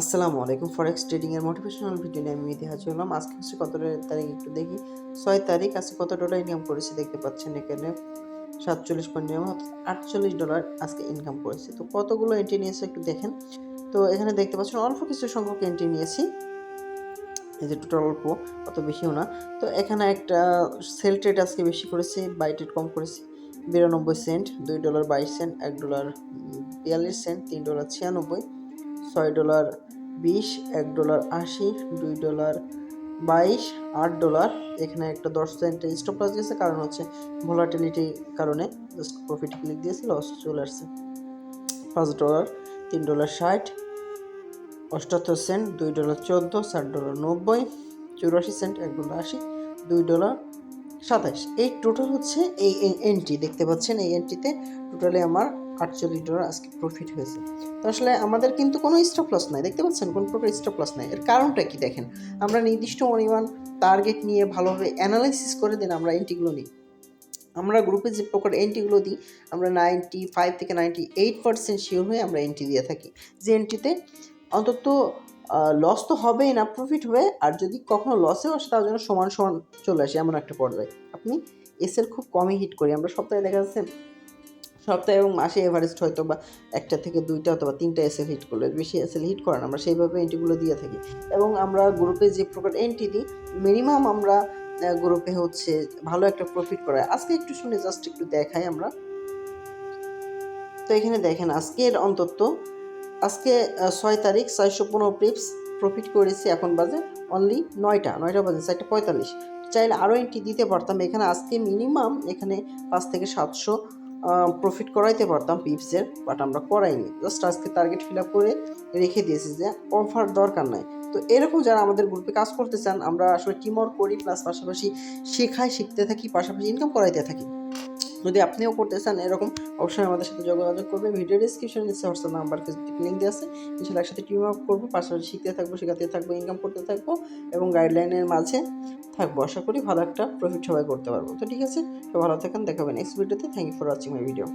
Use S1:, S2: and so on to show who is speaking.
S1: আসসালামু আলাইকুম। Forex trading এর মোটিভেশনাল ভিডিও নিয়ে আমি মিতি হাজির হলাম। আজকে হচ্ছে কত তারিখ একটু দেখি। ছয় তারিখ, আজকে কত ডলার ইনকাম করেছি দেখতে পাচ্ছেন এখানে? সাতচল্লিশ পয়েন্ট আটচল্লিশ ডলার আজকে ইনকাম করেছে। তো কতগুলো এন্ট্রি নিয়েছে একটু দেখেন। তো এখানে দেখতে পাচ্ছেন অল্প কিছু সংখ্যক এন্ট্রি নিয়েছি। এই যে টোটাল অল্প, অত বেশিও না। তো এখানে একটা সেল ট্রেড আজকে বেশি করেছি বাই ট্রেড কম করেছি। বিরানব্বই সেন্ট দুই ডলার বাইশ সেন্ট এক ডলার বিয়াল্লিশ সেন্ট তিন ডলার ছিয়ানব্বই। ছয় ডলার বিশ, এক ডলার আশি, দুই ডলার বাইশ, আট ডলার। এখানে একটা দশ সেন্টের স্টপ লস গেছে কারণ হচ্ছে ভোলাটিলিটির কারণে জাস্ট প্রফিট ক্লিক দিয়েছে লস চলে আসছে। পাঁচ ডলার, তিন ডলার ষাট, অষ্টাত্তর সেন্ট, দুই ডলার চোদ্দ ষাট ডলার নব্বই, চুরাশি সেন্ট, এক ডলার আশি, দুই ডলার সাতাশ এই টোটাল হচ্ছে এই এন্ট্রি দেখতে পাচ্ছেন এই এন্ট্রিতে টোটালি আমার আটচল্লিশ ডলার আজকে প্রফিট হয়েছে। তো আসলে আমাদের কিন্তু কোনো স্টপ লস নাই। দেখতে পাচ্ছেন কোন প্রকার স্টপ লস নাই। এর কারণটা কি দেখেন? আমরা নির্দিষ্ট পরিমাণ টার্গেট নিয়ে ভালোভাবে অ্যানালাইসিস করে দিন আমরা এন্ট্রিগুলো নিই। আমরা গ্রুপে যে প্রকার এন্ট্রিগুলো দিই, আমরা নাইনটি ফাইভ থেকে নাইনটি এইট পার্সেন্ট শিওর হয়ে আমরা এন্ট্রি দিয়ে থাকি। যে এন্ট্রিতে অন্তত লস তো হবেই না প্রফিট হবে, আর যদি কখনো লসেও আসে তার জন্য সমান সমান চলে আসে এমন একটা পর্যায়ে। আপনি এসএল খুব কমই হিট করি। আমরা সপ্তাহে দেখা যাচ্ছে সপ্তাহে এবং মাসে এভারেস্ট হয়তো বা একটা থেকে দুইটা অথবা তিনটা এসএল হিট করলে। বেশি এসএল হিট করেন আমরা সেইভাবে এন্ট্রিগুলো দিয়ে থাকি। এবং আমরা গ্রুপে যে প্রকার এন্ট্রি দিই মিনিমাম আমরা গ্রুপে হচ্ছে ভালো একটা প্রফিট করায়। আজকে একটু শুনে জাস্ট একটু দেখাই আমরা। তো এখানে দেখেন, আজকের অন্তত, আজকে ছয় তারিখ চারশো পনেরো পিপস প্রফিট করেছি এখন বাজে অনলি নয়টা নয়টা বাজে, চারটা পঁয়তাল্লিশ। চাইলে আরও এন্ট্রি দিতে পারতাম। এখানে আজকে মিনিমাম এখানে পাঁচ থেকে সাতশো প্রফিট করাইতে পারতাম পিপসের বাট আমরা করাইনি। জাস্ট আজকে টার্গেট ফিল আপ করে রেখে দিয়েছি যে অফার দরকার নাই। তো এরকম যারা আমাদের গ্রুপে কাজ করতে চান, আমরা আসলে টিমওয়ার্ক করি প্লাস পাশাপাশি শেখাই, শিখতে থাকি, পাশাপাশি ইনকাম করাইতে থাকি। যদি আপনিও করতে চান, এরকম অবশ্যই আমাদের সাথে যোগাযোগ করবে ভিডিও ডিসক্রিপশনে নিচে হোয়াটসঅ্যাপ নাম্বার ফেসবুক লিঙ্ক দিয়ে আছে। ইনশাল্লাহ একসাথে টিম আপ করব, পাশাপাশি শিখতে থাকব, শেখাতে থাকব ইনকাম করতে থাকব এবং গাইডলাইনের মাঝে থাকব। আশা করি ভালো একটা প্রফিট সবাই করতে পারব। তো ঠিক আছে তো ভালো থাকেন দেখাবেন নেক্সট ভিডিওতে thank you for watching my video